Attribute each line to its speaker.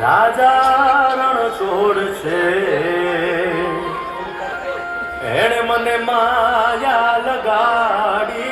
Speaker 1: રાજા રણ રણછોડ છે. એણે મને માયા લગાડી.